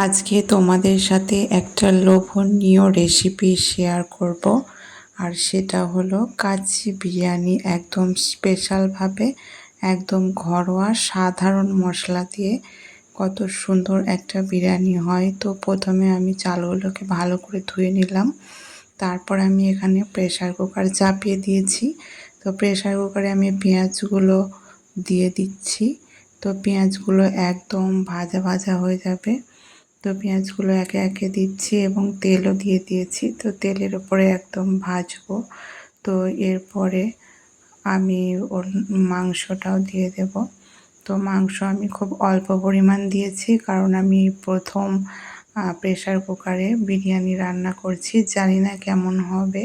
আজকে তোমাদের সাথে একটা লোভনীয় রেসিপি শেয়ার করব। আর সেটা হলো কাচ্চি বিরিয়ানি একদম স্পেশালভাবে একদম ঘরোয়া সাধারণ মশলা দিয়ে। কত সুন্দর একটা বিরিয়ানি হয়। তো প্রথমে আমি চালগুলোকে ভালো করে ধুয়ে নিলাম। তারপর আমি এখানে প্রেশার কুকার চাপিয়ে দিয়েছি। তো প্রেশার কুকারে আমি পেঁয়াজগুলো দিয়ে দিচ্ছি। তো পেঁয়াজগুলো একদম ভাজা ভাজা হয়ে যাবে। তো পেঁয়াজগুলো একে একে দিচ্ছি এবং তেলও দিয়ে দিয়েছি। তো তেলের ওপরে একদম ভাজবো। তো এরপরে আমি ওর মাংসটাও দিয়ে দেব। তো মাংস আমি খুব অল্প পরিমাণ দিয়েছি কারণ আমি প্রথম প্রেশার কুকারে বিরিয়ানি রান্না করছি। জানি না কেমন হবে।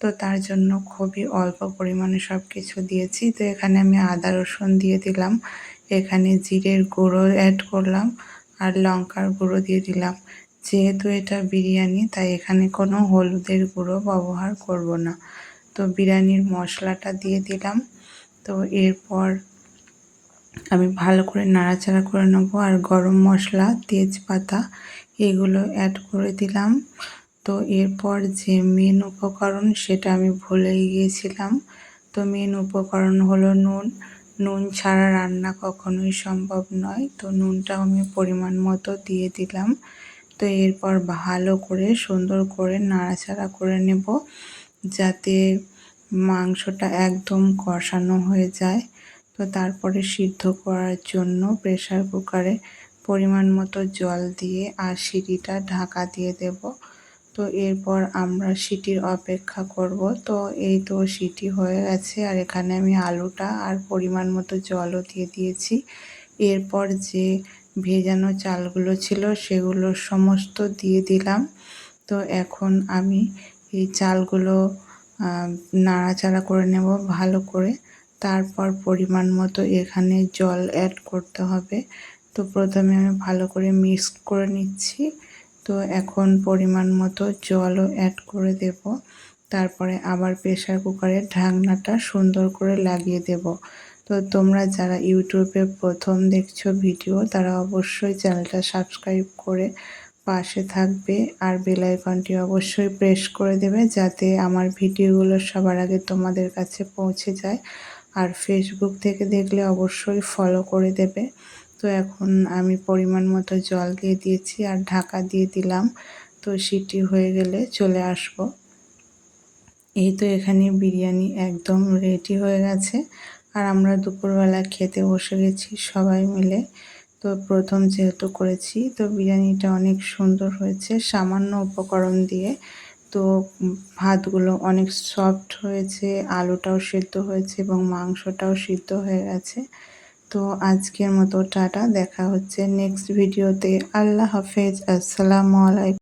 তো তার জন্য খুবই অল্প পরিমাণে সব কিছু দিয়েছি। তো এখানে আমি আদা রসুন দিয়ে দিলাম। এখানে জিরের গুঁড়ো অ্যাড করলাম। আর লঙ্কার গুঁড়ো দিয়ে দিলাম। যেহেতু এটা বিরিয়ানি, তাই এখানে কোনো হলুদের গুঁড়ো ব্যবহার করব না। তো বিরিয়ানির মশলাটা দিয়ে দিলাম। তো এরপর আমি ভালো করে নাড়াচাড়া করে নেব। আর গরম মশলা, তেজপাতা, এগুলো অ্যাড করে দিলাম। তো এরপর যে মেন উপকরণ, সেটা আমি ভুলে গিয়েছিলাম। তো মেন উপকরণ হলো নুন। নুন ছাড়া রান্না কখনোই সম্ভব নয়। তো নুনটাও আমি পরিমাণ মতো দিয়ে দিলাম। তো এরপর ভালো করে সুন্দর করে নাড়াচাড়া করে নেব যাতে মাংসটা একদম কষানো হয়ে যায়। তো তারপরে সিদ্ধ করার জন্য প্রেশার কুকারে পরিমাণ মতো জল দিয়ে আর সিটিটা ঢাকা দিয়ে দেব। তো এরপর আমরা সিটির অপেক্ষা করব। তো এই তো সিটি হয়ে গেছে আর এখানে আমি আলুটা আর পরিমাণ মতো জলও দিয়ে দিয়েছি। এরপর যে ভেজানো চালগুলো ছিল সেগুলো সমস্ত দিয়ে দিলাম। তো এখন আমি এই চালগুলো নাড়াচাড়া করে নেব ভালো করে। তারপর পরিমাণ মতো এখানে জল অ্যাড করতে হবে। তো প্রথমে আমি ভালো করে মিক্স করে নিচ্ছি। তো এখন পরিমাণ মতো জলও অ্যাড করে দেব। তারপরে আবার প্রেশার কুকারের ঢাকনাটা সুন্দর করে লাগিয়ে দেব। তো তোমরা যারা ইউটিউবে প্রথম দেখছ ভিডিও তারা অবশ্যই চ্যানেলটা সাবস্ক্রাইব করে পাশে থাকবে আর বেল আইকনটি অবশ্যই প্রেস করে দেবে যাতে আমার ভিডিওগুলো সবার আগে তোমাদের কাছে পৌঁছে যায়। আর ফেসবুক থেকে দেখলে অবশ্যই ফলো করে দেবে। তো এখন আমি পরিমাণ মতো জল দিয়ে দিয়েছি আর ঢাকা দিয়ে দিলাম। তো সিটি হয়ে গেলে চলে আসব। এই তো এখানে বিরিয়ানি একদম রেডি হয়ে গেছে। আর আমরা দুপুরবেলা খেতে বসে গেছি সবাই মিলে। তো প্রথম যেহেতু করেছি, তো বিরিয়ানিটা অনেক সুন্দর হয়েছে সামান্য উপকরণ দিয়ে। তো ভাতগুলো অনেক সফট হয়েছে, আলুটাও সিদ্ধ হয়েছে এবং মাংসটাও সিদ্ধ হয়ে গেছে। তো আজকের মতো টাটা দেখা হচ্ছে নেক্সট ভিডিওতে আল্লাহ হাফেজ আসসালামু আলাইকুম।